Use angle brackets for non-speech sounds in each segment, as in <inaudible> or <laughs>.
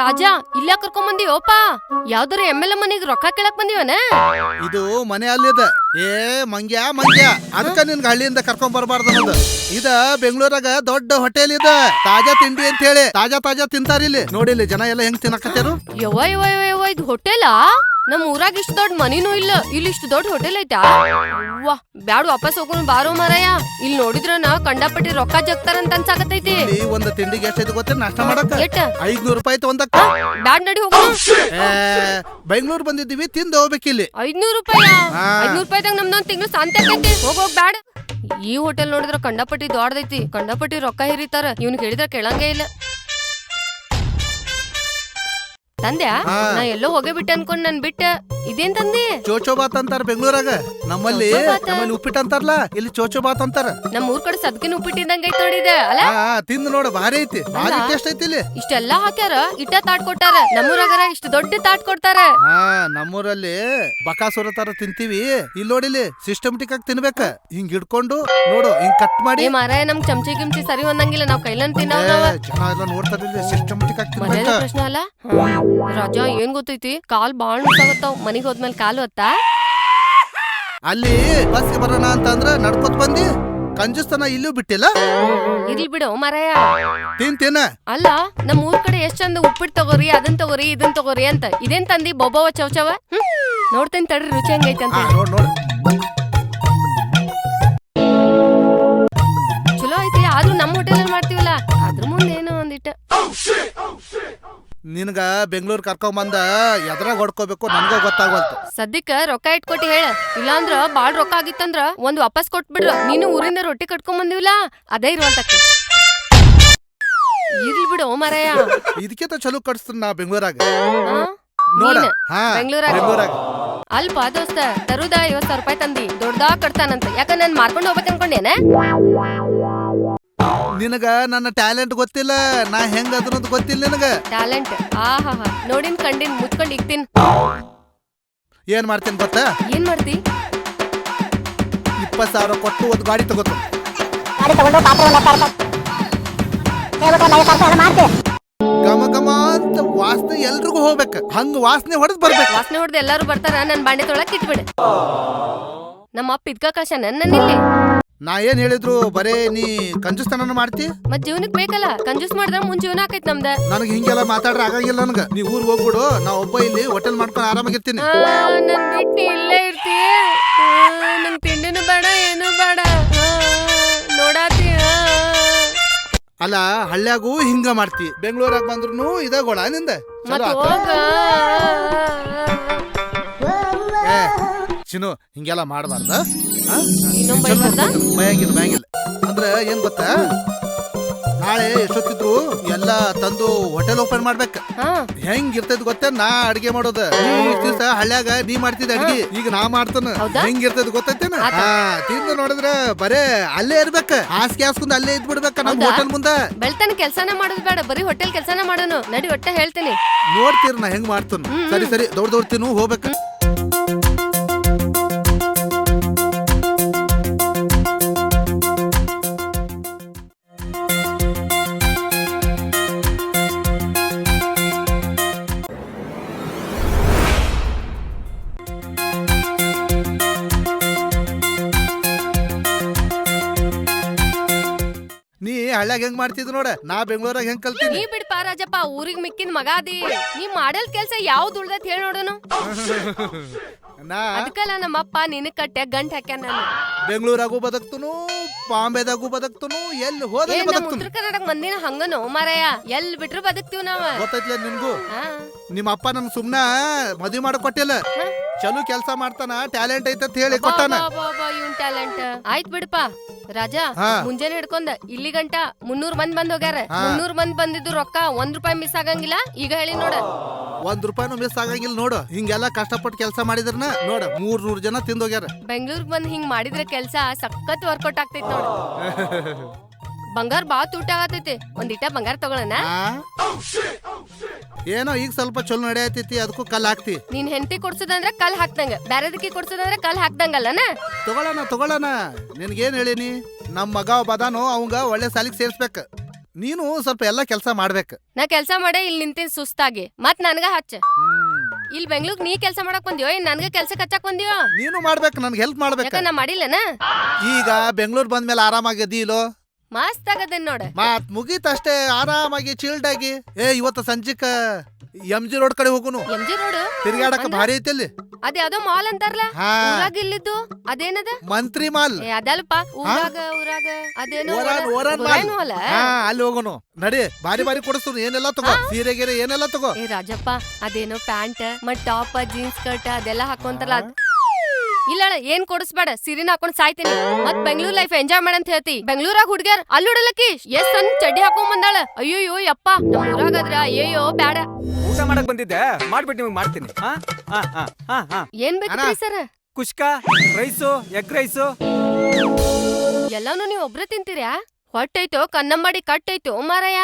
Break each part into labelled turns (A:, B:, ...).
A: ರಾಜ ಇಲ್ಲ ಕರ್ಕೊಂಡ್ ಬಂದಿವಪ್ಪ ಯಾವ್ದಾರ ಎಂ ಎಲ್ ಮನೆಗೆ ರೊಕ್ಕ ಕೇಳಕ್ ಬಂದಿವನ?
B: ಇದು ಮನೆ ಅಲ್ಲಿದ. ಏ ಮಂಗ್ಯ ಮಂಗ್ಯ ಅದಕ್ಕ ನಿನ್ಗ ಹಳ್ಳಿಯಿಂದ ಕರ್ಕೊಂಡ್ ಬರಬಾರ್ದು ಅನ್ನೋದು. ಇದ ಬೆಂಗಳೂರಾಗ ದೊಡ್ಡ ಹೋಟೆಲ್ ಇದ. ತಾಜಾ ತಿಂಡಿ ಅಂತ ಹೇಳಿ ತಾಜಾ ತಾಜಾ ತಿಂತಾರ ಇಲ್ಲಿ. ನೋಡಿಲ್ಲಿ ಜನ ಎಲ್ಲ ಹೆಂಗ್ ತಿನ್ನಕತ್ತಾರು
A: ಯವ್ವ ಯವ್ವ ಯವ್ವ ಯವ್ವ ಇದು ಹೋಟೆಲಾ ನಮ್ ಊರಾಗ ಇಷ್ಟ ದೊಡ್ಡ ಮನಿನೂ ಇಲ್ಲ. ಇಲ್ಲಿ ಇಷ್ಟು ದೊಡ್ಡ ಹೋಟೆಲ್ ಐತಾ? ವಾ ಬ್ಯಾಡ್ ವಾಪಸ್ ಹೋಗೋಣ ಬಾರೋ ಮಾರಾಯ. ಇಲ್ಲಿ ನೋಡಿದ್ರ ನಾ ಕಂಡಪಟ್ಟಿ ರೊಕ್ಕ ಜಗ್ತಾರಂತ ಅನ್ಸಾಕತೈತಿ
B: ಒಂದ್ ಒಂದು ತಿಂಡಿಗೆ ಎಷ್ಟೈತಿ ಗೊತ್ತೇನ್ ನಾಷ್ಟ ಮಾಡಕ್ಕ?
A: ಎಟ್ಟ?
B: ಐದ್ನೂರು ರೂಪಾಯಿ ತಗೊಂದಕ್ಕ ಒಂದಕ್ಕ.
A: ಬ್ಯಾಡ್ ನಡಿ ಹೋಗೋಣ.
B: ಏ ಬೆಂಗಳೂರು ಬಂದಿದ್ದೀವಿ ತಿಂದು ಹೋಗ್ಬೇಕಿಲ್ಲಿ
A: ಐದ್ನೂರ್ ರೂಪಾಯ?
B: ಹಾ.
A: ಐದ್ನೂರ್ ರೂಪಾಯಿದಾಗ ನಮ್ದೊಂದ್ ತಿಂಗಳು ಶಾಂತಿ ಆಗೈತಿ. ಹೋಗ್ ಹೋಗ್ ಬ್ಯಾಡ. ಈ ಹೋಟೆಲ್ ನೋಡಿದ್ರ ಕಂಡಪಟ್ಟಿ ದೊಡ್ಡದೈತಿ. ಕಂಡಪಟ್ಟಿ ರೊಕ್ಕ ಹಿರಿತಾರ. ಇವ್ನ್ ಹೇಳಿದ್ರ ಕೇಳಂಗೇ ಇಲ್ಲ. ತಂದ್ಯಾ?
B: ಹಾ.
A: ನಾ ಎಲ್ಲೋ ಹೋಗೇ ಬಿಟ್ಟೆ ಅನ್ಕೊಂಡ್ ನನ್ ಬಿಟ್ಟ. ಇದೇನ್ ತಂದೆ?
B: ಚೋಚೋ ಬಾತ್ ಅಂತಾರ ಬೆಂಗಳೂರಾಗ. ನಮ್ಮಲ್ಲಿ
A: ಚೋಚೋ ಬಾತ?
B: ನಮ್ಮಲ್ಲಿ ಉಪ್ಪಿಟ್ಟು ಅಂತಾರಲ್ಲ ಇಲ್ಲಿ ಚೋಚೋ ಬಾತ್ ಅಂತಾರ.
A: ನಮ್ಮ ಊರ್ ಕಡೆ ಸದ್ಕಿನ ಉಪ್ಪಿಟ್ಟಿದ್ದಂಗ ಐತ್ ನೋಡಿದ ಅಲ್ಲ?
B: ಹಾ ತಿಂದು ನೋಡು ಭಾರಿ ಐತಿ. ಭಾರಿ
A: ಹೌದಾ?
B: ಟೇಸ್ಟ್ ಐತಿ ಇಲ್ಲಿ.
A: ಇಷ್ಟೆಲ್ಲಾ ಹಾಕ್ಯಾರ ಇಟ್ಟ ತಾಟ್ ಕೊಟ್ಟಾರ. ನಮ್ಮೂರಾಗರ ಇಷ್ಟ ದೊಡ್ಡ ತಾಟ್ ಕೊಡ್ತಾರ.
B: ಹಾ ನಮ್ಮೂರಲ್ಲಿ ಬಕಾಸುರ ತರ ತಿಂತೀವಿ. ಇಲ್ಲಿ ನೋಡಿಲಿ ಸಿಸ್ಟಮ್ಟಿಕ್ ಆಗಿ ತಿನ್ಬೇಕ. ಹಿಂಗ್ ಹಿಡ್ಕೊಂಡು ನೋಡು ಹಿಂಗ್ ಕಟ್ ಮಾಡಿ.
A: ಏ ಮಾರಾಯ ನಮ್ ಚಮಚಿ ಗಿಮ್ಚಿ ಸರಿ ಹೊಂದಂಗಿಲ್ಲ ನಾವ್ ಕೈಲನ್ ತಿನ್ನವ್
B: ಏ,
A: ನಾವ
B: ಜನ ಎಲ್ಲ ನೋಡ್ತಾರಿಲ್ಲ ಸಿಸ್ಟಮ್ಟಿಕ್ ಆಗಿ
A: ಮರ್ಯಾದೆ
B: ತಿನ್ಬೇಕ
A: ಪ್ರಶ್ನೆ ಅಲ್ಲ? ರಾಜ ಏನ್ ಗೊತ್ತೈತಿ? ಕಾಲ್ ಬಾಳ್ ನುಸಾಗತ್ತಾವ್ ಮನಿಗ್ ಹೋದ್ಮೇಲೆ ಕಾಲು ಹೊತ್ತಾ?
B: ಅಲ್ಲಿ ಬಸ್ಗೆ ಬರೋಣ ಅಂತ ಅಂದ್ರೆ ನಡ್ಕೊತ್ ಬಂದಿ. ಕಂಜುಸ್ತನ ಇಲ್ಲೂ ಬಿಟ್ಟಿಲ್ಲ.
A: ಇರ್ಲಿ ಬಿಡು ಮಾರಾಯ.
B: ತಿಂತೇನ
A: ಅಲ್ಲ ನಮ್ ಊರ್ ಕಡೆ ಎಷ್ಟ್ ಚಂದ ಉಪ್ಪಿಟ್ಟು ತಗೋರಿ ಅದನ್ ತಗೋರಿ ಇದನ್ ತಗೋರಿ ಅಂತ. ಇದೇನ್ ತಂದಿ? ಬೊಬ್ಬವ ಚೌಚವ ಹ್ಮ್? ನೋಡ್ತೇನ್ ತಡ್ರಿ ರುಚಿ ಹಂಗೈತೆ ಅಂತ.
B: ಹಾ ನೋಡ್ ನೋಡ್.
A: ಚಲೋ ಐತಿ ಆದ್ರೂ ನಮ್ಮ ಹೋಟೆಲ್ ಮಾಡ್ತೀವಲ್ಲ ಅದ್ರ ಮುಂದೆ ಏನೋ ಒಂದಿಟ್ಟ.
B: ನಿನಗ ಬೆಂಗಳೂರು ಕರ್ಕೊಂಡ್ ಬಂದ ಎದ್ರಾಗ ಹೊಡ್ಕೋಬೇಕು ನನ್ಗ ಗೊತ್ತಾಗವಲ್ತು.
A: ಸದ್ಯಕ್ಕ ರೊಕ್ಕ ಇಟ್ಕೊಟ್ಟಿ ಹೇಳ. ಇಲ್ಲಾಂದ್ರ ಬಾಳ್ ರೊಕ್ಕ ಆಗಿತ್ತಂದ್ರ ಒಂದ್ ವಾಪಸ್ ಕೊಟ್ಬಿಡ್ರ. ನೀನು ಊರಿಂದ ರೊಟ್ಟಿ ಕಟ್ಕೊಂಡ್ ಬಂದಿವಲ್ಲ ಅದೇ ಇರುವಂತಕ್ಕೆ. ಇರ್ಲಿ ಬಿಡು ಮಾರಾಯ.
B: ಇದಕ್ಕಿಂತ ಚಲೋ ಕಟ್ಸ್ತೀನಿ ನಾ ಬೆಂಗಳೂರಾಗ? ನೋಡ. ಹಾ
A: ಬೆಂಗ್ಳೂರಾಗ?
B: ಬೆಂಗಳೂರಾಗ.
A: ಅಲ್ಪ ದೋಸ್ತ ತರುದ ಐವತ್ ಸಾವಿರ ರೂಪಾಯಿ ತಂದಿ. ದೊಡ್ಡದಾ ಕಟ್ತಾನಂತ. ಯಾಕಂದ್ರೆ ನಾನ್ ಮಾರ್ಕೊಂಡು ಹೋಗ್ಬೇಕು ಅನ್ಕೊಂಡೇನ
B: ನಿನಗ ನನ್ನ ಟ್ಯಾಲೆಂಟ್ ಗೊತ್ತಿಲ್ಲ ನಾ ಹೆಂಗ ಅದ್ರದ್ದು ಗೊತ್ತಿಲ್ಲ ನಿನಗ.
A: ಟ್ಯಾಲೆಂಟ್? ಆಹಾ ನೋಡಿನ್ ಕಂಡಿನ್ ಮುಚ್ಕೊಂಡ್ ಇಕ್ತೀನ್.
B: ಏನ್ ಮಾಡ್ತೀನಿ ಗೊತ್ತಾ?
A: ಏನ್ ಮಾಡ್ತಿ?
B: ಇಪ್ಪತ್ ಸಾವಿರ ಕೊಟ್ಟು ಒಂದು ಗಾಡಿ ತಗೋತು
C: ಗಾಡಿ ತಗೊಂಡು
B: ಗಮ ಗಮ ಅಂತ ವಾಸನೆ ಎಲ್ರಿಗೂ ಹೋಗ್ಬೇಕ. ಹಂಗ ವಾಸನೆ ಹೊಡೆದ್ ಬರ್ಬೇಕು.
A: ವಾಸನೆ ಹೊಡೆದು ಎಲ್ಲಾರು ಬರ್ತಾರ ನನ್ ಬಾಂಡೆ ತೊಳಕ್ ಇಟ್ಬಿಡು. ನಮ್ಮ ಅಪ್ಪ ಇದ್ಕ ಕಳ್ಸ ನನ್ನಿಲ್ಲಿ
B: ನಾ ಏನ್ ಹೇಳಿದ್ರು ಬರೇ ನೀ ಕಂಜುಸ್ತನ ಮಾಡ್ತಿ?
A: ಮತ್ ಜೀವನಕ್ ಬೇಕಲ್ಲ ಕಂಜುಸ್ ಮಾಡಿದ್ರೆ ಮುಂಚೆ ಜೀವನ ಆಕೈತ್ ನಮ್ದ.
B: ನನಗೆ ಹಿಂಗೆಲ್ಲ ಮಾತಾಡ್ರ ಆಗಂಗಿಲ್ಲ ನನಗ. ನೀ ಊರ್ ಹೋಗ್ಬಿಡು ನಾ ಒಬ್ಬ ಇಲ್ಲಿ ಹೋಟೆಲ್ ಮಾಡ್ಕೊಂಡು ಆರಾಮಾಗಿರ್ತೀನಿ.
A: ಆ, ನನ್ ಬಿಟ್ಟು ಇಲ್ಲೇ ಇರ್ತೀಯ ನಂಗ್ ತಿಂಡಿನೂ ಬೇಡ ಏನು ಬೇಡ. ಆ, ನೋಡಾತಿ ಆ.
B: ಅಲ್ಲ ಹಳ್ಳ್ಯಾಗೂ ಹಿಂಗ ಮಾಡ್ತಿ. ಬೆಂಗಳೂರಾಗ ಬಂದ್ರು ಇದ ಗೋಳ ನಿಂದ. ಚಲೋ
A: ಮತ್
B: ಆತ.
A: ಹೋಗ.
B: ಏ ಚಿನ್ನು ಹಿಂಗೆಲ್ಲ ಮಾಡಬಾರ್ದ?
A: ಇನ್ನೊಮ್ಮೆ
B: ಭಯಂಗಿಲ್ಲ ಅಂದ್ರ ಏನ್ ಗೊತ್ತಾ? ನಾಳೆ ಎಷ್ಟೊತ್ತಿದ್ರು ಎಲ್ಲ ತಂದು ಹೋಟೆಲ್ ಓಪನ್ ಮಾಡ್ಬೇಕ. ಹೆಂಗ್ ಇರ್ತೈತ್ ಗೊತ್ತ? ನಾ ಅಡಿಗೆ ಮಾಡೋದು. ದಿವಸ ಹಳ್ಳ್ಯಾಗ ನೀ ಮಾಡ್ತಿದ್ದ ಅಡಿಗೆ. ಈಗ ನಾ ಮಾಡ್ತಾನ? ಹೆಂಗ್ ಇರ್ತೈತ್ ಗೊತ್ತೈತೇನ? ತಿಂದು ನೋಡಿದ್ರ ಬರೇ ಅಲ್ಲೇ ಇರ್ಬೇಕ. ಹಾಸಿಗೆ ಹಾಸ್ಕೊಂಡ್ ಅಲ್ಲೇ ಇದ್ ಬಿಡ್ಬೇಕ ನಮ್? ಹೋಟೆಲ್ ಮುಂದ.
A: ಬೆಳ್ತಾನ ಕೆಲ್ಸಾನ ಮಾಡೋದ್ ಬೇಡ. ಬರೀ ಹೋಟೆಲ್ ಕೆಲ್ಸಾನ ಮಾಡೋನು. ನಡಿ ಒಟ್ಟ ಹೇಳ್ತೀನಿ.
B: ನೋಡ್ತೀರ ನಾ ಹೆಂಗ್ ಮಾಡ್ತಾನ.
A: ಸರಿ
B: ಸರಿ ಸರಿ. ದೊಡ್ಡ ತಿನ್ನು ಹೋಗ್ಬೇಕ. ಹಳ್ಳ್ಯಾಗ ಹೆಂಗ್ ಮಾಡ್ತಿದ್ ನೋಡ? ನಾ ಬೆಂಗಳೂರಾಗ ಹೆಂಗ್ ಕಲ್ತೀನಿ?
A: ನೀ ಬಿಡ್ ರಾಜಪ್ಪ ಊರಿಗ್ ಮಿಕ್ಕಿನ ಮಗ ಅದಿ. ನೀ ಮಾಡಲ್ ಕೆಲ್ಸ ಯಾವ್ದು ಉಳ್ದತ್ ಹೇಳಿ ನೋಡೋನು. <laughs> ಅದಕ್ಕಲ್ಲ ನಮ್ಮಪ್ಪ ನಿನ್ನ ಕಟ್ಟೆ ಗಂಟ್ ಹಾಕ್ಯಾನ ನಾನು.
B: ಬೆಂಗಳೂರಾಗೂ ಬದಕ್ತನು ಬಾಂಬೆದಾಗೂ ಬದಕ್ತನು ಎಲ್ಲಿ
A: ಏ
B: ಬದಕ್ತನು?
A: ಉತ್ತರ ಕರ್ನಾಟಕ ಮಂದಿನ ಹಂಗನು ಮಾರಾಯ ಎಲ್ ಬಿಟ್ರು ಬದುಕ್ತೀವ್ ನಾವ?
B: ಗೊತ್ತೈತ್ಲ ನಿನ್ಗೂ?
A: ಹಾ.
B: ನಿಮ್ಮ ಅಪ್ಪ ನನ್ ಸುಮ್ನ ಮದ್ವಿ ಮಾಡಕ್ ಕೊಟ್ಟಿಲ್ಲ? ಚಲೋ ಕೆಲಸ ಮಾಡ್ತಾನ ಟ್ಯಾಲೆಂಟ್ ಐತೆ ಅಂತ ಹೇಳಿ
A: ಬಾ,
B: ಕೊಟ್ಟಾನ.
A: ಬಾ, ಬಾ, ಬಾ, ಇವ್ನ್ ಟ್ಯಾಲೆಂಟ್. ಆಯ್ತ್ ಬಿಡಪ್ಪ ರಾಜಾ
B: ಹಾ.
A: ಮುಂಜಾನೆ ಹಿಡ್ಕೊಂಡ ಇಲ್ಲಿ ಗಂಟ ಮುನ್ನೂರ್ ಮಂದಿ ಬಂದ್ ಹೋಗ್ಯಾರ.
B: ಹಾ.
A: ಮುನ್ನೂರ್ ಮಂದಿ ಬಂದಿದ್ದು ರೊಕ್ಕ ಒಂದ್ ರೂಪಾಯಿ ಮಿಸ್ ಆಗಂಗಿಲ್ಲ. ಈಗ ಹೇಳಿ ನೋಡ.
B: ಒಂದ್ ರೂಪಾಯಿನೂ ಮಿಸ್ ಆಗಂಗಿಲ್ಲ ನೋಡು. ಹಿಂಗೆಲ್ಲ ಕಷ್ಟಪಟ್ಟು ಕೆಲಸ ಮಾಡಿದ್ರನ ನೋಡ ಮೂರ್ ನೂರ್ ಜನ ತಿಂದೋಗ್ಯಾರ
A: ಬೆಂಗಳೂರಿಗೆ ಬಂದ್ ಹಿಂಗ್ ಮಾಡಿದ್ರೆ ಕೆಲ್ಸ ಸಖತ್ ವರ್ಕೌಟ್ ಆಗ್ತೈತಿ ನೋಡು. ಬಂಗಾರ ಬಾ ತೂಟ ಆಗತೈತಿ. ಒಂದ್ ಇಟ್ಟ ಬಂಗಾರ ತಗೊಳನ.
B: ಆ? ಏನೋ ಈಗ ಸ್ವಲ್ಪ ಚಲೋ ನಡೆಯತೈತಿ ಅದಕ್ಕೂ ಕಲ್ ಹಾಕ್ತಿ.
A: ನೀನ್ ಹೆಂಡತಿ ಕೊಡ್ಸೋದಂದ್ರ ಕಲ್ ಹಾಕ್ದಂಗ. ಬ್ಯಾರದಕ್ಕೆ ಕೊಡ್ಸೋದಂದ್ರ ಕಲ್ ಹಾಕ್ದಂಗಲ್ಲನ?
B: ತಗೊಳ್ಳೋಣ ತಗೊಳ್ಳೋಣ ನಿನ್ಗೇನ್ ಹೇಳಿನಿ? ನಮ್ ಮಗ ಒಬ್ಬ ಅದಾನೋ ಅವಂಗ ಒಳ್ಳೆ ಸಾಲಿಗೆ ಸೇರ್ಸ್ಬೇಕ. ನೀನು ಸ್ವಲ್ಪ ಎಲ್ಲಾ ಕೆಲಸ ಮಾಡ್ಬೇಕು.
A: ನಾ ಕೆಲಸ ಮಾಡೇ ಇಲ್ಲಿ ನಿಂತೀನಿ ಸುಸ್ತಾಗಿ. ಮತ್ ನನ್ಗ ಹಚ್ಚ. ಇಲ್ಲಿ ಬೆಂಗ್ಳೂರ್ ನೀ ಕೆಲಸ ಮಾಡಕ್ ಬಂದ್ಯೋ ಏನ್ ನನ್ಗ ಕೆಲ್ಸಕ್ ಹಚ್ಚಕ್ ಬಂದ್ಯೋ?
B: ನೀನು ಮಾಡ್ಬೇಕು ನನ್ಗೆ ಹೆಲ್ಪ್ ಮಾಡ್ಬೇಕು.
A: ಯಾಕ ನಾ ಮಾಡಿಲ್ಲನ?
B: ಈಗ ಬೆಂಗಳೂರು ಬಂದ್ಮೇಲೆ ಆರಾಮಾಗಿದ್ದೀಲೋ
A: ಮಸ್ತ್ ಆಗದೇನ್ ನೋಡ.
B: ಮಾತ್ ಮುಗೀತಷ್ಟೇ ಆರಾಮಾಗಿ ಚೀಲ್ಡ್ ಆಗಿ. ಏ ಇವತ್ತು ಸಂಜಿಕ ಎಂ ಜಿ ರೋಡ್ ಕಡೆ ಹೋಗುನು.
A: ಎಂ ಜಿ ರೋಡ್
B: ತಿರ್ಗಾಡಕ? ಭಾರಿ ಐತಿ ಅಲ್ಲಿ
A: ಅದೇ ಯಾವ್ದೋ ಮಾಲ್ ಅಂತಾರಲ್ಲ?
B: ಹಾ.
A: ಊರಾಗ ಇಲ್ಲಿದ್ದು ಅದೇನದ?
B: ಮಂತ್ರಿ ಮಾಲ್
A: ಏ ಅದಲ್ಪ ಊರಾಗ ಊರಾಗ ಅದೇನೋ
B: ಓರಾನ್ ಮಾಲ್
A: ಮಾಲ?
B: ಹಾ ಅಲ್ಲಿ ಹೋಗೋನು. ನಡಿ ಬಾರಿ ಬಾರಿ ಕೊಡಿಸ್ತು ಏನೆಲ್ಲ ತಗೋ? ಸೀರೆ ಗೀರೆ ಏನೆಲ್ಲ ತಗೋ?
A: ಏ ರಾಜಪ್ಪ ಅದೇನೋ ಪ್ಯಾಂಟ್ ಮತ್ತೆ ಟಾಪ್ ಜೀನ್ಸ್ ಸ್ಕರ್ಟ್ ಅದೆಲ್ಲ ಹಾಕೊಂತಾರಲ್ಲ ಅದ್ ಇಲ್ಲ ಏನ್ ಕೊಡಿಸ್ಬೇಡ ಸಿರಿನ ಹಾಕೊಂಡ್ ಸಾಯ್ತೀನಿ. ಮತ್ ಬೆಂಗ್ಳೂರ್ ಲೈಫ್ ಎಂಜಾಯ್ ಮಾಡಂತ ಹೇಳ್ತಿ. ಬೆಂಗ್ಳೂರಾಗ ಹುಡ್ಗ್ಯಾರ್ ಅಲ್ಲಿ ಉಡಲಕ್ಕಿ ಎಷ್ಟ್ ಸಣ್ಣ ಚಡ್ಡಿ ಹಾಕೊಂಡ್ ಬಂದಾಳ. ಅಯ್ಯೋಯ್ಯೋ ಯಪ್ಪ ನಮ್ ಊರಾಗದ್ರ ಅಯ್ಯಯ್ಯೋ ಬ್ಯಾಡ.
D: ಊಟ ಮಾಡಕ್ ಬಂದಿದ್ದೆ. ಮಾಡ್ಬಿಟ್ಟು ನಿಮ್ಗೆ ಮಾಡ್ತೀನಿ. ಹಾ ಹಾ ಹಾ ಹಾ ಹಾ.
A: ಏನ್ ಬೇಕ್ರಿ sir?
D: Kushka rice egg rice
A: ಎಲ್ಲಾನು ನೀವ್ ಒಬ್ರೇ ತಿಂತೀರ್ಯಾ ಹೊಟ್ಟೈತೋ ಕನ್ನಂಬಾಡಿ ಕಟ್ಟೈತೋ ಮಾರಾಯ.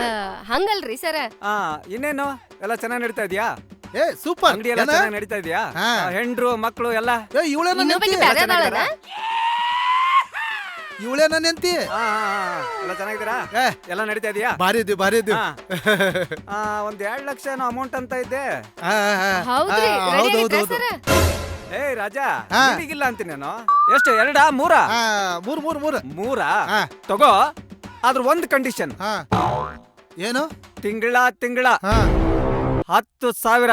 A: ಆ, ಹಂಗಲ್ರಿ ಸರ್.
D: ಹಾ ಇನ್ನೇನು? ಎಲ್ಲ ಚೆನ್ನಾಗಿ ನಡೀತಾ ಇದೆಯಾ?
B: ಏ ಸೂಪರ್.
D: ಅಂಗಡಿ ಎಲ್ಲ ಚೆನ್ನಾಗಿ ನಡೀತಾ ಇದೆಯಾ?
B: ಹಾ.
D: ಹೆಂಡ್ರು ಮಕ್ಕಳು ಎಲ್ಲ?
B: ಏ ಇವಳೇನ
A: ಇನ್ನೊಬ್ಬಾಕಿ
B: ನೆಂತಿ?
A: ಬ್ಯಾರೆ ಅದಾಳನ?
B: ಇವಳೇನ ನೆಂತಿ?
D: ಹಾ ಹಾ, ಹಾ, ಹಾ. ಎಲ್ಲ ಚೆನ್ನಾಗಿದ್ದೀರಾ?
B: ಏ.
D: ಎಲ್ಲ ನಡೀತಾ ಇದೆಯಾ?
B: ಭಾರಿ ಇದ್ದೀವಿ ಭಾರಿ ಇದ್ದೀವಿ
D: ಹಾ. ಆ, ಒಂದ್ ಎರಡ್ ಲಕ್ಷ ಅಮೌಂಟ್ ಅಂತ ಇದ್ದೆ.
B: ಹೌದು ಆ, ಆ.
A: ಹೌದ್ರಿ
B: ಆ,
A: ರೆಡಿ
B: ಹೌದು,
A: ಆಗಿದ್ರಾ
B: ಹೌದು.
A: ಸರ್?
D: ಏಯ್ ರಾಜಾ
B: ಹಾ.
D: ನಿನಗಿಲ್ಲ ಅಂತೀನಿ ನಾನು. ಎಷ್ಟು ಎರಡಾ ಮೂರ?
B: ಆ, ಮೂರ್ ಮೂರ್ ಮೂರ್.
D: ಮೂರಾ?
B: ಹಾ.
D: ತಗೋ ಆದ್ರ ಒಂದ್ ಕಂಡೀಷನ್
B: ಹಾ. ಏನು?
D: ತಿಂಗಳ ತಿಂಗಳ.
B: ಹಾ.
D: ಹತ್ತು ಸಾವಿರ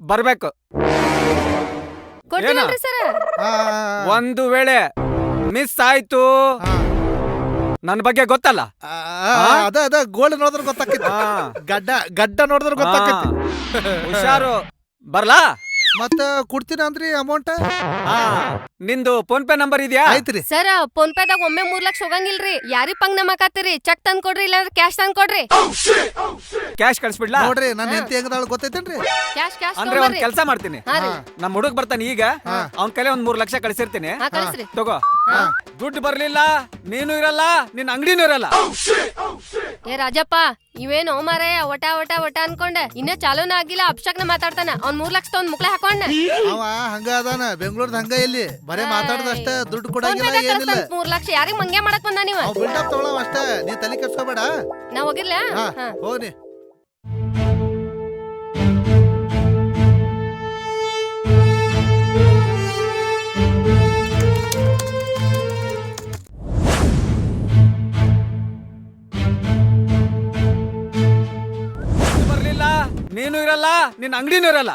D: ಬರ್ಬೇಕು.
A: ಕೊಡ್ತೀನಲ್ರಿ ಸರ್?
B: ಆ,
D: ಒಂದು ವೇಳೆ ಮಿಸ್ ಆಯ್ತು.
B: ಆ,
D: ನನ್ನ ಬಗ್ಗೆ ಗೊತ್ತಲ್ಲ?
B: ಆ, ಆ, ಅದ ಅದ ಗೋಲ್ಡ್ ನೋಡಿದ್ರೆ ಗೊತ್ತಾಕೈತಿ
D: ಹಾ.
B: ಗಡ್ಡ ಗಡ್ಡ ನೋಡಿದ್ರೆ ಗೊತ್ತಾಕೈತಿ
D: ಹುಷಾರು. ಬರ್ಲಾ?
B: ಮತ್ತ ಕೊಡ್ತೀರಾ ಅಂದ್ರಿ ಅಮೌಂಟ್
D: ಹಾ. ನಿಂದು ಫೋನ್ ಪೇ ನಂಬರ್ ಇದೆಯಾ?
B: ಐತ್ರಿ
A: ಸರ್ ಫೋನ್ ಪೇದಾಗ ಒಮ್ಮೆ ಮೂರ್ ಲಕ್ಷ ಹೋಗಂಗಿಲ್ರಿ. ಯಾರಿಗ್ ಪಂಗ್ ನಮ್ಮಕಾತಿರಿ ಚೆಕ್ ತಂದ್ ಕೊಡ್ರಿ ಇಲ್ಲಾಂದ್ರೆ ಕ್ಯಾಶ್ ತಂದ್ ಕೊಡ್ರಿ.
D: ಕ್ಯಾಶ್ ಕಳಿಸ್ಬಿಡ್ಲಾ?
B: ನೋಡ್ರಿ ನನ್ನ ಹೆಂಡತಿ ಹೆಂಗದಾಳ ಗೊತ್ತೈತೇನ್ರಿ?
A: ಕ್ಯಾಶ್ ಕ್ಯಾಶ್
D: ಅಂದ್ರೆ ಒಂದ್
A: ತಗೊಂಡ್ರಿ
D: ಕೆಲಸ ಮಾಡ್ತೀನಿ.
A: ಹಾ ರೀ.
D: ನಮ್ ಹುಡುಗ ಬರ್ತಾನೆ ಈಗ. ಅವ್ನ್ ಕೈಲಿ ಒಂದ್ ಮೂರ್ ಲಕ್ಷ ಕಳ್ಸಿರ್ತೀನಿ.
A: ಹಾ ಕಳಿಸ್ರಿ.
D: ತಗೋ. ದುಡ್ಡು ಬರ್ಲಿಲ್ಲ ನೀನು ಇರಲ್ಲ ನಿನ್ ಅಂಗಡಿನೂ ಇರಲ್ಲ.
A: ಏ ರಾಜಪ್ಪ ಇವೇನ್ ಮಾರಾಯ ಒಟ ಒಟ ಒಟ ಅನ್ಕೊಂಡೆ. ಇನ್ನ ಚಾಲೂನ ಆಗಿಲ್ಲ ಅಭಿಷೇಕ್ನ ಮಾತಾಡ್ತಾನ. ಅವ್ನ್ ಮೂರ್ ಲಕ್ಷ ತಗೊಂಡ್ ಮುಕ್ಳೆ ಹಾಕೊಂಡ.
B: ಅವ ಹಂಗ ಅದಾನ ಬೆಂಗಳೂರ್ದ ಹಂಗ ಇಲ್ಲಿ. ಬರೇ ಮಾತಾಡ್ದಷ್ಟ ದುಡ್ಡು ಕೊಡಂಗಿಲ್ಲ ಏನಿಲ್ಲ.
A: ಮೂರ್ ಲಕ್ಷ ಯಾರಿಗ್ ಮಂಗ್ಯ ಮಾಡಕ್ ಬಂದ ನೀವ್
B: ತಗೊಳ್ಳ ಬಿಲ್ಡಪ್ ತಗೊಳವ ಅಷ್ಟ ನೀ ತಲೆ ಕೆಡ್ಸ್ಕೊಬೇಡ.
A: ನಾ ಹೋಗಿರ್ಲ?
B: ಹಾ
D: ಇರಲ್ಲ ನಿನ್ನ ಅಂಗಡಿನೂ ಇರಲ್ಲ.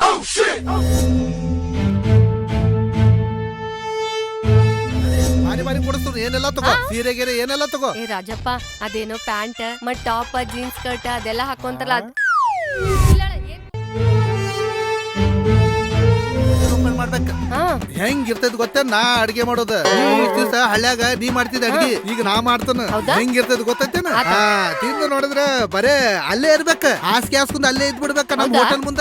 B: ಬಾರಿ ಬಾರಿ ಕೊಡಿಸ್ತು ಏನೆಲ್ಲ ತಗೋ? ಸೀರೆ ಗೀರೆ ಏನೆಲ್ಲ ತಗೋ?
A: ಏ ರಾಜಪ್ಪ ಅದೇನೋ ಪ್ಯಾಂಟ್ ಮತ್ತೆ ಟಾಪ್ ಜೀನ್ಸ್ ಸ್ಕರ್ಟ್ ಅದೆಲ್ಲ ಹಾಕೊಂತಾರಲ್ಲ ಅದ್ ಹಾ.
B: ಹೆಂಗ್ ಇರ್ತೈತ್ ಗೊತ್ತ? ನಾ ಅಡ್ಗೆ ಮಾಡೋದ. ಇಷ್ಟ ದಿವಸ ಹಳ್ಳ್ಯಾಗ ನೀ ಮಾಡ್ತಿದ್ದ ಅಡ್ಗಿ. ಈಗ ನಾ ಮಾಡ್ತಾನ? ಹೆಂಗ್ ಇರ್ತೈತ್ ಗೊತ್ತೈತೇನ? ತಿಂದು ನೋಡಿದ್ರ ಬರೇ ಅಲ್ಲೇ ಇರ್ಬೇಕ. ಹಾಸಿಗೆ ಹಾಸ್ಕೊಂಡ್ ಅಲ್ಲೇ ಇದ್ ಬಿಡ್ಬೇಕ ನಮ್? ಹೋಟೆಲ್ ಮುಂದ.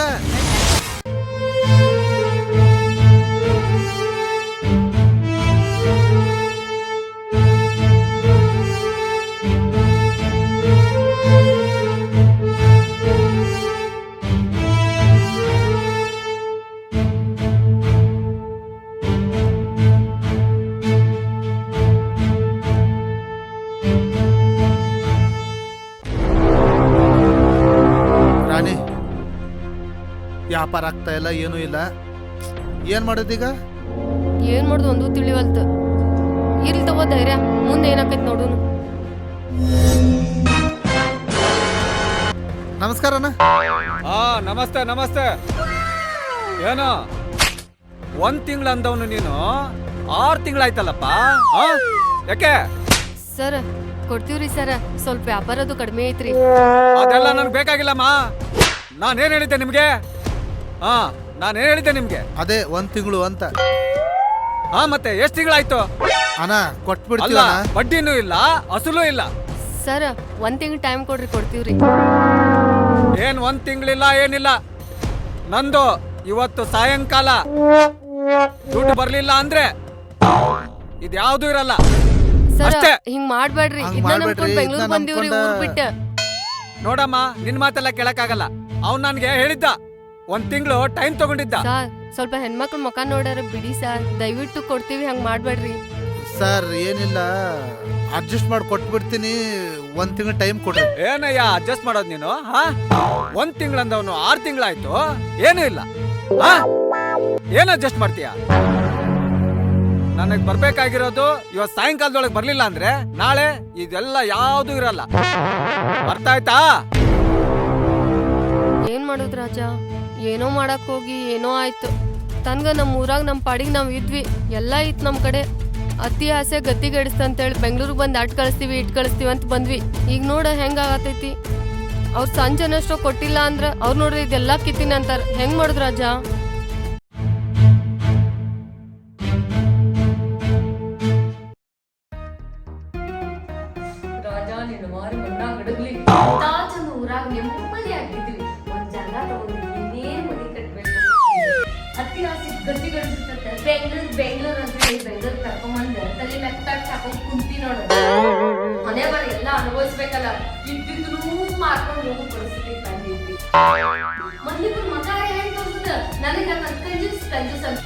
B: ವ್ಯಾಪಾರ ಆಗ್ತಾ ಇಲ್ಲ ಏನೂ ಇಲ್ಲ. ಏನ್ ಮಾಡೋದೀಗ?
A: ಏನ್ ಮಾಡುದು ಒಂದು ತಿಳಿವಲ್ತು. ಇರ್ಲಿ ತಗೋ ಧೈರ್ಯ ಮುಂದೆ ಏನಾಕೈತ್ ನೋಡುನು.
B: ನಮಸ್ಕಾರನ
D: ಹಾ ನಮಸ್ತೆ ನಮಸ್ತೆ. ಏನು? ಒಂದ್ ತಿಂಗಳ ಅಂದವನು ನೀನು ಆರ್ ತಿಂಗಳಾಯ್ತಲ್ಲಪ್ಪ ಆ? ಯಾಕೆ?
A: ಸರ್ ಕೊಡ್ತೀವ್ರಿ ಸರ್ ಸ್ವಲ್ಪ ವ್ಯಾಪಾರದು ಕಡಿಮೆ ಐತ್ರಿ.
D: ಅದೆಲ್ಲ ನನ್ಗೆ ಬೇಕಾಗಿಲ್ಲಮ್ಮ. ನಾನೇನ್ ಹೇಳಿದ್ದೆ ನಿಮ್ಗೆ? ಹಾ ನಾನು ಹೇಳಿದ್ದೆ ನಿಮ್ಗೆ.
B: ಅದೇ ಒಂದ್ ತಿಂಗಳು ಅಂತ.
D: ಹಾ ಮತ್ತೆ ಎಷ್ಟ್ ತಿಂಗಳಾಯ್ತು?
B: ಅಣ್ಣ
D: ಅಲ್ಲ
B: ಅಣ್ಣ.
D: ಬಡ್ಡಿನೂ ಇಲ್ಲ ಅಸಲು ಇಲ್ಲ.
A: ಸರ್ ಒಂದ್ ತಿಂಗ್ ಟೈಮ್ ಕೊಡ್ರಿ ಕೊಡ್ತೀವ್ರಿ.
D: ಏನ್ ಒಂದ್ ತಿಂಗಳಿಲ್ಲ ಏನಿಲ್ಲ. ನಂದು ಇವತ್ತು ಸಾಯಂಕಾಲ. ದುಡ್ಡು ಬರ್ಲಿಲ್ಲ ಅಂದ್ರೆ ಇದ್ಯಾವ್ದು ಇರಲ್ಲ.
A: ಸರ್
D: ಅಷ್ಟೇ.
A: ಹಿಂಗ್ ಮಾಡ್ಬೇಡ್ರಿ.
B: ಹಂಗ್
A: ಇದನ್ನ
B: ಮಾಡ್ಬೇಡ್ರಿ,
A: ನಂಬ್ಕೊಂಡ್ ಬೆಂಗ್ಳೂರ್
B: ಇದ್ನ
A: ಬಂದಿವ್ರಿ ಊರ್
B: ನಂಬ್ಕೊಂಡ-
A: ಬಿಟ್ಟು.
D: ನೋಡಮ್ಮ ನಿನ್ ಮಾತೆಲ್ಲ ಕೇಳಕ್ಕಾಗಲ್ಲ. ಅವ್ನ್ ನನ್ಗೆ ಹೇಳಿದ್ದ. ಒಂದ್ ತಿಂಗಳು ಟೈಮ್ ತಗೊಂಡಿದ್ದ.
A: ಸರ್ ಸ್ವಲ್ಪ ಹೆಣ್ಮಕ್ಳ ಮುಖ ನೋಡಾರ ಬಿಡಿ ಸರ್. ದಯವಿಟ್ಟು ಕೊಡ್ತೀವಿ ಹಂಗ್ ಮಾಡ್ಬೇಡ್ರಿ.
B: ಸರ್ ಏನಿಲ್ಲ. ಅಡ್ಜಸ್ಟ್ ಮಾಡಿ ಕೊಟ್ಬಿಡ್ತೀನಿ. ಒಂದ್ ತಿಂಗಳ ಟೈಮ್ ಕೊಡ್ರಿ
D: ಏನಯ್ಯ ಅಡ್ಜಸ್ಟ್ ಮಾಡೋದ್ ನೀನು? ಹಾ? ಒಂದ್ ತಿಂಗಳಂದವನು ಆರ್ ತಿಂಗಳಾಯ್ತು. ಏನೂ ಇಲ್ಲ. ಹಾ? ಏನ್ ಅಡ್ಜಸ್ಟ್ ಮಾಡ್ತೀಯ? ನನಗ್ ಬರ್ಬೇಕಾಗಿರೋದು ಇವತ್ ಸಾಯಂಕಾಲದೊಳಗೆ ಬರ್ಲಿಲ್ಲ ಅಂದ್ರೆ ನಾಳೆ ಇದೆಲ್ಲ ಯಾವ್ದು ಇರಲ್ಲ. ಬರ್ತಾ ಆಯ್ತಾ
A: ಏನ್ ಮಾಡೋದ್ ರಾಜ? ಏನೋ ಮಾಡಕ್ ಹೋಗಿ, ಏನೋ ಆಯ್ತು. ತನ್ಗ ನಮ್ ಊರಾಗ ನಮ್ ಪಾಡಿಗೆ ನಾವ್ ಇದ್ವಿ. ಎಲ್ಲ ಇತ್ತು ನಮ್ ಕಡೆ. ಅತಿ ಆಸೆ ಗತಿಗೆಡಿಸ್ತ ಅಂತೇಳಿ ಬೆಂಗ್ಳೂರಿಗೆ ಬಂದು ಅಟ್ ಕಳಿಸ್ತೀವಿ, ಇಟ್ ಕಳಿಸ್ತೀವಿ ಅಂತ ಬಂದ್ವಿ. ಈಗ ನೋಡ ಹೆಂಗ ಆಗತೈತಿ. ಅವ್ರ ಸಂಜೆನಷ್ಟೋ ಕೊಟ್ಟಿಲ್ಲ ಅಂದ್ರ ಅವ್ರು ನೋಡ್ರಿ ಇದೆಲ್ಲ ಕಿತ್ತೀನಿ ಅಂತಾರ. ಹೆಂಗ್ ಮಾಡಿದ್ರು ರಾಜ? ಹಾಕೊಂಡ್ ಕುಂತಿ ನೋಡು. ಮನೆ ಬರ ಎಲ್ಲ ಅನುಭವಿಸ್ಬೇಕಲ್ಲ ಇದ್ದಿದ್ರು ಮಾರ್ಕೊಂಡು ಹೋಗೋ ಪರಿಸ್ಥಿತಿ ತಂದಿದ್ವಿ ಮಂದಿಬ್ರು ಮಗ ಹೆಂಗ್ ತೋರ್ಸುದ? ನನಗೆ ನನ್ನ ಕಂಜೂಸ್ ಕಂಜೂಸ್ ಅಂತ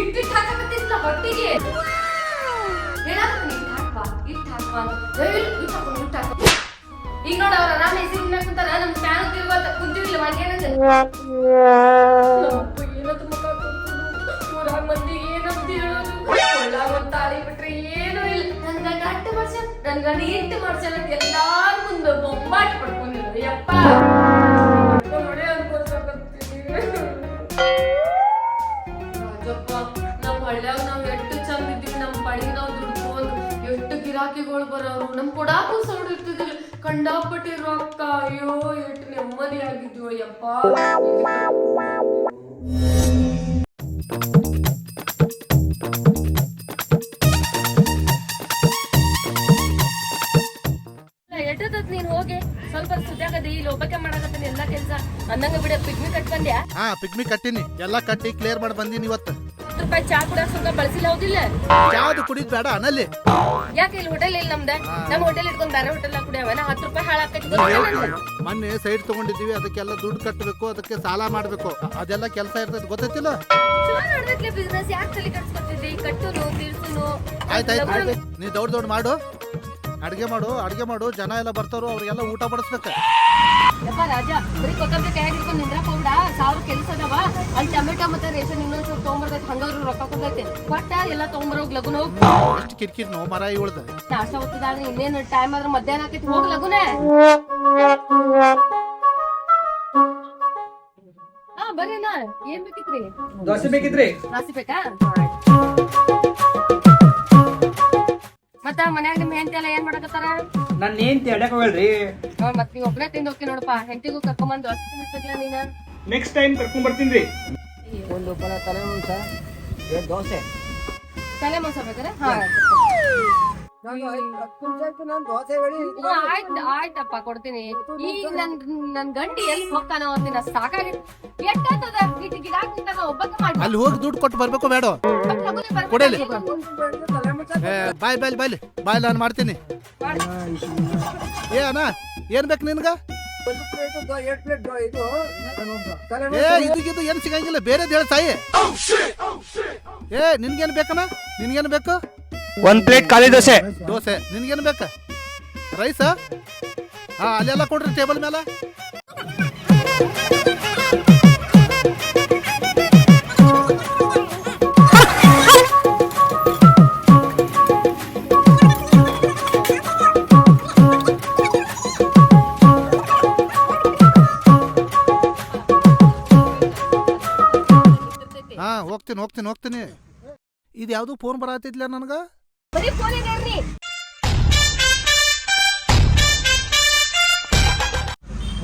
A: ಇಟ್ಟಿಟ್ಟು ಹಾಕಕತ್ತಿದ್ಲ ಹೊಟ್ಟಿಗೆ ಹೇಳಾಕತ್ತೀನಿ ಇಟ್ಟು ಹಾಕ್ವಾ ಇಟ್ಟು ಹಾಕ್ವಾ ಇಟ್ಟು ಹಾಕು, ಇಟ್ಟು ಈಗ ನೋಡ, ಅವ್ರ ಆರಾಮ ಎಸಿ ಕುಂತಾರ. ನಮ್ ಫ್ಯಾನ್ ತಿರುಗತ್ತ ಕುಂತಿವಿಲ್ಲ ಮುಖ ತೋರ್ಸುದು ಊರಾಗ ಮಂದಿಗೆ ಏನಂತ ಹೇಳೋದು? ಕೊಳ್ಳಾಗ ಒಂದ್ ತಾಳಿ ಏನೂ ಇಲ್ಲ. ನನ್ ಗಂಡ ಅಟ್ಟ ಮಾಡ್ಸ ನನ್ ಗಂಡ ಎಂಟು ಮಾಡ್ಸ ಅಂತ ಎಲ್ಲಾರ ಮುಂದೆ ಬೊಂಬಾಟ್ ಪಡ್ಕೊಂಡಿದ್ರು ಯಪ್ಪ. ಅನ್ಕೊಳ್ಬೇಕಂತೀನಿ ರಾಜಪ್ಪ, ನಮ್ ಹಳ್ಳ್ಯಾಗ ನಾವ್ ಎಷ್ಟು ಚಂದ ಇದ್ದೀವಿ. ನಮ್ ಪಡಿಗೆ ನಾವ್ ದುಡ್ಕೊಂಡು ಎಷ್ಟು ಗಿರಾಕಿಗಳು ಬರೋರು. ನಮ್ ಕೊಡಾಕು ಸೌಂಡ್ ಇರ್ತಿದಿಲ್ಲ ಕಂಡಾಪಟ್ಟಿ ರೊಕ್ಕ. ಅಯ್ಯೋ, ಎಷ್ಟು ನೆಮ್ಮದಿ ಆಗಿದ್ವು. ಯಪ್ಪ. ಪಿಕ್ನಿಕ್
B: ಕಟ್ಟಿನಿ. ಎಲ್ಲಾ ಕಟ್ಟಿ ಕ್ಲಿಯರ್ ಮಾಡಿ ಬಂದೀನಿ ಇವತ್ತು.
A: ರೂಪಾಯಿ ಚಾ ಕೂಡ ಸುಂಕ ಬಳಸಿಲ್ಲ ಹೌದಿಲ್ಲ
B: ಯಾವ್ದು ಕುಡಿದ್ ಬೇಡ ಅನಲ್ಲಿ.
A: ಯಾಕೆ ಇಲ್ಲಿ ಹೋಟೆಲ್ ಇಲ್ಲ ನಮ್ದ? ನಮ್ಮ ಹೋಟೆಲ್ ಇಟ್ಕೊಂಡ್ ಬೇರೆ ಹೋಟೆಲ್ ಕುಡಿಯವನ ಹತ್ತು ರೂಪಾಯಿ ಹಾಳಾಕೈತಿ
B: ಮೊನ್ನೆ ಸೈಡ್ ತಗೊಂಡಿದೀವಿ ಅದಕ್ಕೆಲ್ಲ ದುಡ್ಡು ಕಟ್ಟಬೇಕು ಅದಕ್ಕೆ ಸಾಲ ಮಾಡ್ಬೇಕು. ಅದೆಲ್ಲ ಕೆಲಸ ಇರ್ತೈತಿ ಗೊತ್ತೈತಿಲ್ಲ?
A: ಬಿಸ್ನೆಸ್ ಯಾಕೆ ತಲೆ ಕಟ್ಸ್ಕೊತಿದ್ದಿ ಕಟ್ಟುನು ತೀರ್ಸುನು?
B: ಆಯ್ತಾಯ್ತು ಆಯ್ತು ನೀ ದೊಡ್ಡ ದೊಡ್ಡ ಮಾಡು. ಅಡ್ಗೆ ಮಾಡು ಅಡ್ಗೆ ಮಾಡು ಜನ ಎಲ್ಲ ಬರ್ತಾರೋ ಅವ್ರಿಗೆಲ್ಲ ಊಟ ಬಡಿಸ್ಬೇಕು.
A: ಯಪ್ಪ ರಾಜ ಬರೀ ಕೊತ್ತಂಬರಿ ಕೈ ಹಿಡ್ಕೊಂಡು ನಿಂದ್ರಕ್ ಹೋಗ್ಬಿಡ ಸಾವಿರ ಕೆಲಸ ಅದಾವ. ಅಲ್ಲಿ ಟೊಮೆಟೊ ಮತ್ತೆ ರೇಷನ್ ಇನ್ನೊಂದ್ ಸ್ವಲ್ಪ ತೊಗೊಂಬರ್ತೈತಿ ಹಂಗವ್ರು ರೊಕ್ಕ ಕೊಡ್ತೈತಿ ಕೊಟ್ಟ ಎಲ್ಲ ತೊಗೊಂಬರೋಗ್ ಲಗುನ. ಹೋಗ್
B: ಎಷ್ಟು ಕಿರ್ಕಿರ್ ನೋ ಮರ ಇವಳ್ದ.
A: ನಾಷ್ಟ ಇನ್ನೇನು ಟೈಮ್ ಆದ್ರೆ ಮಧ್ಯಾಹ್ನ ಆಕೈತಿ ಹೋಗ್ ಲಗುನೆ. ಹಾ ಬರ್ರಿ ನಾ ಏನ್ ಬೇಕಿತ್ರಿ?
D: ದೋಸೆ ಬೇಕಿತ್ರಿ?
A: ದೋಸೆ ಬೇಕಾ? ಮತ್ತ ಮನ್ಯಾಗ ನಿಮ್ ಹೆಂಡತಿ ಎಲ್ಲ ಏನ್ ಮಾಡಕತ್ತಾರ?
E: ನನ್ನ ಹೆಂಡತಿ ಎಡಕ್ ಹೋಗಲ್ರಿ
A: ನೋಡ್ ಮತ್ ನೀವ್ ಒಬ್ನೇ ತಿಂದ್ ಹೋಗ್ತೀನಿ ನೋಡಪ್ಪ. ಹೆಂಡತಿಗೂ ಕರ್ಕೊಂಬಂದು ಅಷ್ಟು ತಿನ್ನಿಸ್ತಿಲ್ಲ ನೀನ.
E: ನೆಕ್ಸ್ಟ್ ಟೈಮ್ ಕರ್ಕೊಂಡ್ ಬರ್ತೀನಿ
F: ಒಂದು ಪಳ ತಲೆ ಮಾಂಸ ದೋಸೆ.
A: ತಲೆ ಮೋಸ ಬೇಕಾರೆ ಹಾ
F: ಆಯ್ತು ನಾನು ದೋಸೆ ಹೇಳಿ
A: ಹ್ಮ್, ಆಯ್ತ್ ಆಯ್ತಪ್ಪ ಕೊಡ್ತೀನಿ. ಈಗ ನನ್ ನನ್ ಗಂಟಿ ಎಲ್ಲಿ ಹೋಗ್ತಾನೋ ಅಂದಿನ ಸಾಕಾಗಿ ಎಷ್ಟಾಗ್ತದ ಇಟ್ಟು ಗಿಡ ಹಾಕಿಂತಾನ ಒಬ್ಬಕ್ಕೆ ಮಾಡಿ.
B: ಅಲ್ಲಿ ಹೋಗಿ ದುಡ್ಡು ಕೊಟ್ಟು ಬರ್ಬೇಕು ಬೇಡ. ಕೊಡಲಿ. ಏ ಬಾಯ್ ಬಾಯ್ ಬಾಯ್ಲಿ ಬಾಯ್ ನಾನು ಮಾಡ್ತೀನಿ. ಏ ಅಣ್ಣ ಏನ್ ಬೇಕು ನಿನ್ಗ? ಏ ಇದಕ್ಕಿದು ಏನ್ ಸಿಗಂಗಿಲ್ಲ ಬೇರೆ ಹೇಳ ತಾಯಿ. ಏ ನಿನ್ಗೇನ್ ಬೇಕಣ್ಣ? ನಿನ್ಗೇನ್ ಬೇಕು?
E: ಒಂದ್ ಪ್ಲೇಟ್ ಖಾಲಿ ದೋಸೆ.
B: ದೋಸೆ. ನಿನ್ಗೇನ್ ಬೇಕ? ರೈಸ ಹಾ, ಅಲ್ಲೆಲ್ಲ ಕೊಡ್ರಿ ಟೇಬಲ್ ಮೇಲೆ ಹಾ, ಹೋಗ್ತೀನಿ ಹೋಗ್ತೀನಿ ಹೋಗ್ತೀನಿ. ಇದು ಯಾವುದು ಫೋನ್ ಬರತ್ತಿದ್ಲ ನನಗ?
A: ಬರೀ ಫೋನ್ ಇದೆ ರೀ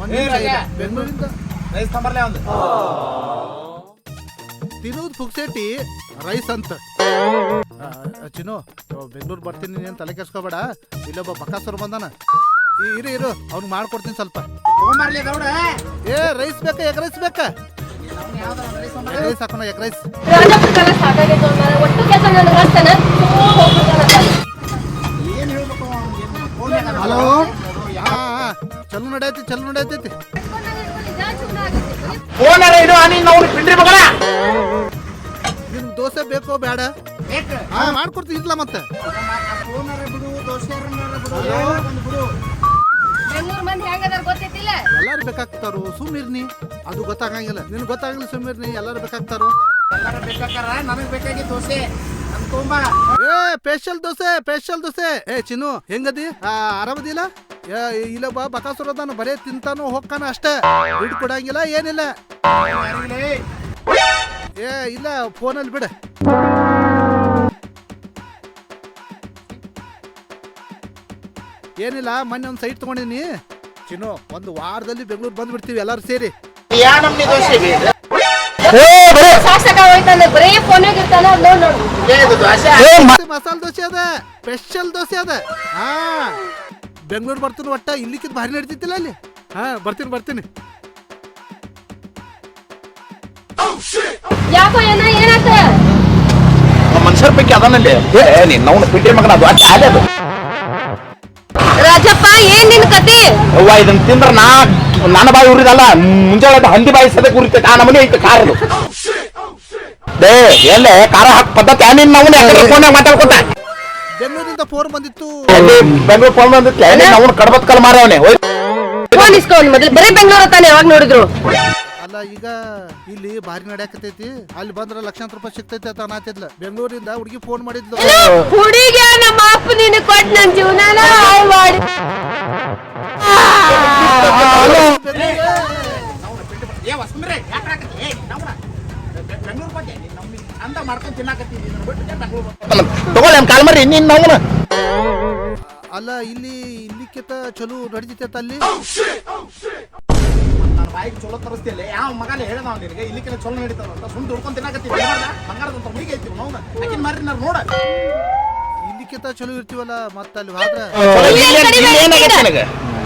B: ಒಂದ್ ನಿಮಿಷ ಇದೆ. ಬೆಂಗಳೂರಿಂದ.
E: ರೈಸ್ ತಂಬರ್ಲೆ ಒಂದು.
B: ತಿನ್ನೋದು ರೈಸ್ ಅಂತ. ಆ, ಚಿನ್ನು ಬೆಂಗಳೂರು ಬರ್ತೀನಿ ನೀನು ತಲೆ ಕೆಡ್ಸ್ಕೊಬೇಡ. ಇಲ್ಲೊಬ್ಬ ಬಕಾಸರು ಬಂದಾನ. ಈ- ಇರು ಇರು ಅವ್ನು ಮಾಡ್ಕೊಡ್ತೀನಿ ಸ್ವಲ್ಪ.
E: ತಗೊಂಬರ್ಲಿ ಗೌಡ.
B: ಏ ರೈಸ್ ಬೇಕಾ ಎಗ್ ರೈಸ್ ಬೇಕಾ? Egg rice. ಹಾಕೋಣ ಎಗ್ ರೈಸ್? ಹಲೋ? ಚಲೋ ನಡೆಯತಿ ಚಲೋ ನಡೆಯತೈತಿ
E: ಫೋನ್ ಇದು ನೀನ್ ಪಿಂಡ್ರಿ ಮಗಳ.
B: ನಿಮ್ಗೆ ದೋಸೆ ಬೇಕೋ ಬೇಡ ಮಾಡ್ಕೊಡ್ತೀನಿ ಇರ್ಲ ಮತ್ತೆ
A: ಬೆಂಗಳೂರು ಮಂದಿ ಹೆಂಗದಾರ ಗೊತ್ತೈತಿಲ್ಲ
B: ಎಲ್ಲಾರು ಬೇಕಾಗ್ತಾರು. ಸುಮ್ಮಿರ್ನಿ ಅದು ಗೊತ್ತಾಗಂಗಿಲ್ಲ. ನಿನ್ ಗೊತ್ತಾಗಲಿ ಸುಮ್ಮಿರ್ನಿ ಎಲ್ಲಾರು ಬೇಕಾಗ್ತಾರು.
E: ಎಲ್ಲಾರು ಬೇಕಾಕಾರ ನನಗೆ ಬೇಕಾಗಿ ದೋಸೆ. ತೊಂಬ
B: ಏ ಸ್ಪೆಷಲ್ ದೋಸೆ ಸ್ಪೆಷಲ್ ದೋಸೆ. ಏ ಚಿನ್ನು ಹೆಂಗದಿ? ಆ, ಆರಾಮದಿಲ್ಲ ಇಲ್ಲ ಬಾ ಬಕಾಸುರದಾನು ಬರೇ ತಿಂತಾನು ಹೋಗ್ತಾನ ಅಷ್ಟೇ. ದುಡ್ಡು ಕೊಡಂಗಿಲ್ಲ ಏನಿಲ್ಲ. ಏ ಇಲ್ಲ ಫೋನಲ್ಲಿ ಬಿಡ. ಏನಿಲ್ಲ ಮೊನ್ನೆ ಒಂದು ಸೈಟ್ ತಗೊಂಡಿನಿ ಚಿನ್ನು ಒಂದು ವಾರದಲ್ಲಿ ಬೆಂಗಳೂರು ಬಂದ್ಬಿಡ್ತೀವಿ ಎಲ್ಲರೂ ಸೇರಿ.
E: ಯಾ ನಮ್ನಿ ದೋಸೆ
A: ಸಾಕ್ ಹೋಯ್ತಾನೆ ಬರೀ ಫೋನಾಗ ಇರ್ತಾನ ನೋಡ್ ನೋಡು.
E: ಇದು ದೋಸೆ?
B: ಮಸಾಲೆ ದೋಸೆ ಅದ ಸ್ಪೆಷಲ್ ದೋಸೆ ಅದ. ಹಾ ಬೆಂಗಳೂರು ಬರ್ತೀನಿ ಒಟ್ಟ ಇಲ್ಲಿಕ್ಕಿದ್ ಭಾರಿ ನಡೀತಿತ್ತಿಲ್ಲ ಅಲ್ಲಿ. ಹಾ ಬರ್ತೀನಿ ಬರ್ತೀನಿ.
A: ಯಾಕೋ ಏನ ಏನಾತ
G: ಮನುಷ್ಯರ ಪೈಕಿ ಅದನ್ನಲ್ಲಿ ಏ ನೀನ್ ನಾವು ಪಿಟ್ರಿ ಮಗನ ಅದು ಅದು.
A: ರಾಜಪ್ಪ ಏನ್ ನಿನ್ ಕತಿ?
G: ಅವ್ವ ಇದನ್ ತಿಂದ್ರ ನಾ ನನ್ನ ಬಾಯಿ ಉರಿದಲ್ಲ. ಮುಂಜಾನೆ ಹಂದಿ ಬಾಯಿ ಸದಕ್ಕೆ ಉರಿತೈತೆ. ಆ ನಮನೆ ಐತೆ ಕಾರದು. ಡೇ ಎಲ್ಲೇ ಖಾರ ಹಾಕ್ ಪದ್ಧತಿ. ನೀನ್ ನಾವು ಫೋನ್ ಮಾತಾಡ್ಕೊತ?
B: ಬೆಂಗಳೂರಿಂದ ಫೋನ್ ಬಂದಿತ್ತು.
G: ಅಲ್ಲಿ ಬೆಂಗಳೂರು ಫೋನ್ ಬಂದಿತ್ತು. ಕಡಬತ್ಕಲ್ ಮಾರವನೇ ಕಲ್ ಮಾರವನೆ
A: ಫೋನ್ ಇಸ್ಕೊಂಡ್ ಮೊದ್ಲು. ಬರೀ ಬೆಂಗಳೂರು ತಾನೆ ಯಾವಾಗ ನೋಡಿದ್ರು?
B: ಅಲ್ಲ ಈಗ ಇಲ್ಲಿ ಭಾರಿ ನಡೆಯಕತೈತಿ ಅಲ್ಲಿ ಬಂದ್ರ ಲಕ್ಷಾಂತರ ರೂಪಾಯಿ ಸಿಗ್ತೈತಿ ಅಂತ ಅನ್ನತಿದ್ಲ ಬೆಂಗಳೂರಿಂದ ಹುಡುಗಿ ಫೋನ್ ಮಾಡಿದ್ಲು.
A: ಹುಡುಗಿ ನಮ್ಮ ಅಪ್ಪ ನಿನ್ ಕೊಟ್ ನನ್ ಜೀವನಾನ ಹಾಳ್ ಮಾಡಿ.
G: ತಗೊಳ್ಳಿ ನಮ್ ಕಾಲ್ ಮಾಡಿ ನೀನ್ ನಾವು
B: ಅಲ್ಲ ಇಲ್ಲಿ ಇಲ್ಲಿಕ್ಕಿಂತ ಚಲೋ ನಡೀತೈತೆ ಅಲ್ಲಿ?
E: ನಾನು ಬಾಯಿಗೆ ಚಲೋ ತರಿಸ್ತಿಲ್ಲ ಯಾವ ಮಗನೇ ಹೇಳ್ದ ನಿನಗೆ? ಇಲ್ಲಿಕ್ಕೆ ಚಲೋ ನಡೀತಾರ ಅಂತ ಸುಮ್ಮನೆ ದುಡ್ಕೊಂಡ್ ತಿನ್ನಾಕತ್ತೀನಿ. ಬಂಗಾರದಂತ ಹುಡುಗಿ ಐತಿ ನಾವು ಅಕ್ಕಿನ ಮಾರಿ ನಾನು ನೋಡ.
B: ಇಲ್ಲಿಕ್ಕಿಂತ ಚಲೋ ಇರ್ತೀವಲ್ಲ ಮತ್ತ ಅಲ್ಲಿ ಹಾದ್ರ?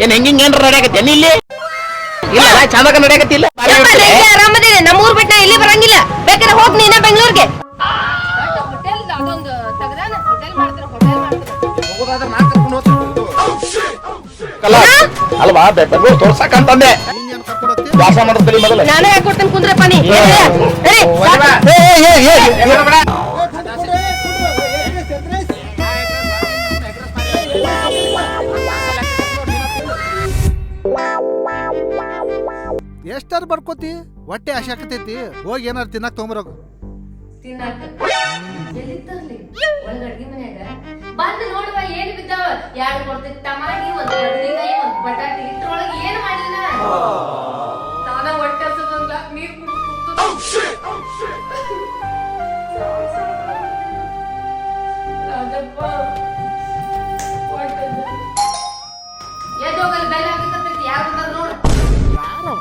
G: ಏನ್ ಹೆಂಗಿಂಗ್ ಏನ್ರ ನಡೆಯಕತ್ತೆ? ಇಲ್ಲಿ? ಇಲ್ಲ ಚಂದಾಗ ನಡೆಯಕತ್ತಿಲ್ಲ
A: ನಮ್ಮೂರ್ ಬಿಟ್ಟ ಇಲ್ಲಿ ಬರಂಗಿಲ್ಲ. ಬೇಕಾದ್ರೆ ಹೋಗ್ ನೀನ ಬೆಂಗಳೂರಿಗೆ.
G: ಅಲ್ಲ ಅಲ್ವಾ ಬೆಂಗಳೂರು
B: ತೋರ್ಸಕ್ ಅಂತಂದೆ
G: ವಾಸ ಮಾಡೋದ್ರಿ ಮೊದಲು
A: ನಾನೇ ಹಾಕೊಡ್ತೇನೆ ಕುಂದ್ರಪ್ಪ ನೀ
B: ಎಷ್ಟಾರ ಬಡ್ಕೋತಿ ಹೊಟ್ಟೆ ಆಕತೈತಿ ಹೋಗಿ ಏನಾರ ತಿನ್ನಕ್ ತೊಗೊಂಬರೋಗು
A: ತಿನ್ನಾಕ ಎಲ್ಲಿ ತರ್ಲಿ? ಒಳಗ್ ಅಡ್ಗಿ ಮನ್ಯಾಗ. ಬಂದು ನೋಡುವ ಏನ್ ಬಿದ್ದಾವ. ಯಾರು ಕೊಡ್ತೈತಿ ಟಮಾಟಿ ಒಂದ್ ಬದನೆಕಾಯಿ ಒಂದ್ ಬಟಾಟಿ. ಇಟ್ರೊಳಗ ಏನ್ ಮಾಡಿಲ್ಲ ತಾನ ಹೊಟ್ಟೆ ಹಸದಂಗ ನೀರ್ ಕುಡ್ದು ರಾಜಪ್ಪ ಬೆಲ್ಲ ಹಾಕತ್ತೈತಿ ಯಾರು ಬಂದಾರ ನೋಡು.
B: ಯಾರವ